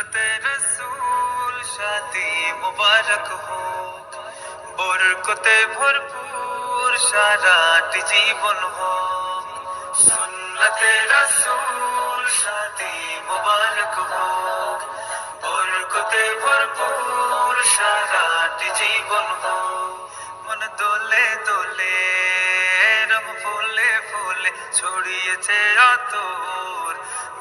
সুন্নতে রসুল শাদি মুবারক হোক। বরকতে ভরপুর সারাটি জীবন হোক। সুন্নতে রসুল শাদি মুবারক হোক। বরকতে ভরপুর সারাটি জীবন হোক। মন দোলে দোলে, রং ফুলে ফুলে ছড়িয়েছে আতর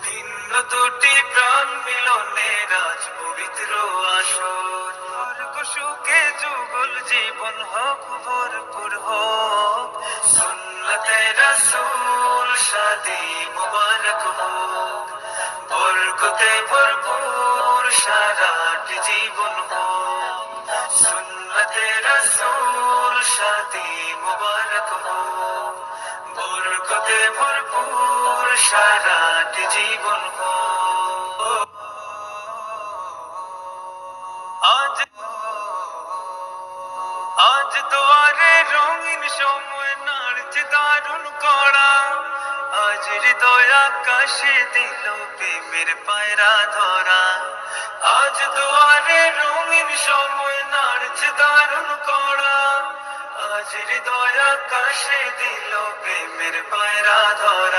ভিন্ন দুটি প্রাণ মিলনে রাজ পবিত্র আসর। স্বর্গ সুখে যুগল জীবন হোক ভরপুর হোক, সুন্নতে রসুল শাদি মুবারক হোক, বরকতে ভরপুর সারাটি জীবন হোক, সুন্নতে রসুল শাদি মুবারক হোক, বরকতে ভরপুর সারাটি জীবন আজ আজ দুয়ারে রঙিন সময় নাড়ছে দারুণ করা আজ হৃদয় আকাশে দিল প্রেমের পায়রা ধরা। আজ দুয়ারে রঙিন সময় নাড়ছে দারুণ করা আজ হৃদয় আকাশে দিল প্রেমের পায়রা ধরা।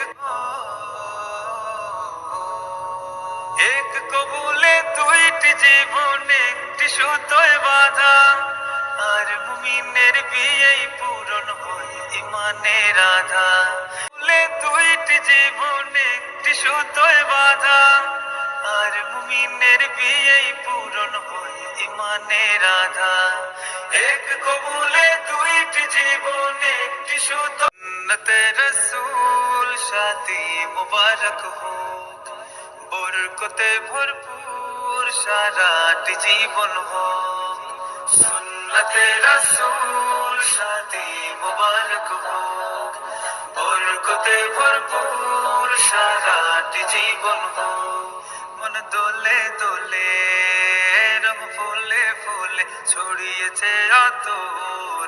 এক এক কবুলে দুইটি জীবন, একটি সুতোয় বাধা। আর মুমিনের বিয়েই পূরণ হয় ইমানের আধা। বলে দুইটি জীবন, একটি সুতোয় বাধা। আর মুমিনের বিয়েই পূরণ হয় ইমানের আধা। এক কবুলে দুইটি জীবন, একটি সুন্নতে শাদি মুবারক হোক, বরকতে ভরপুর সারাটি জীবন হোক। সুন্নতে রসুল শাদি মুবারক হোক, বরকতে ভরপুর সারাটি জীবন হোক। মন দোলে দোলে, রং ফুলে ফুলে ছড়িয়েছে আতর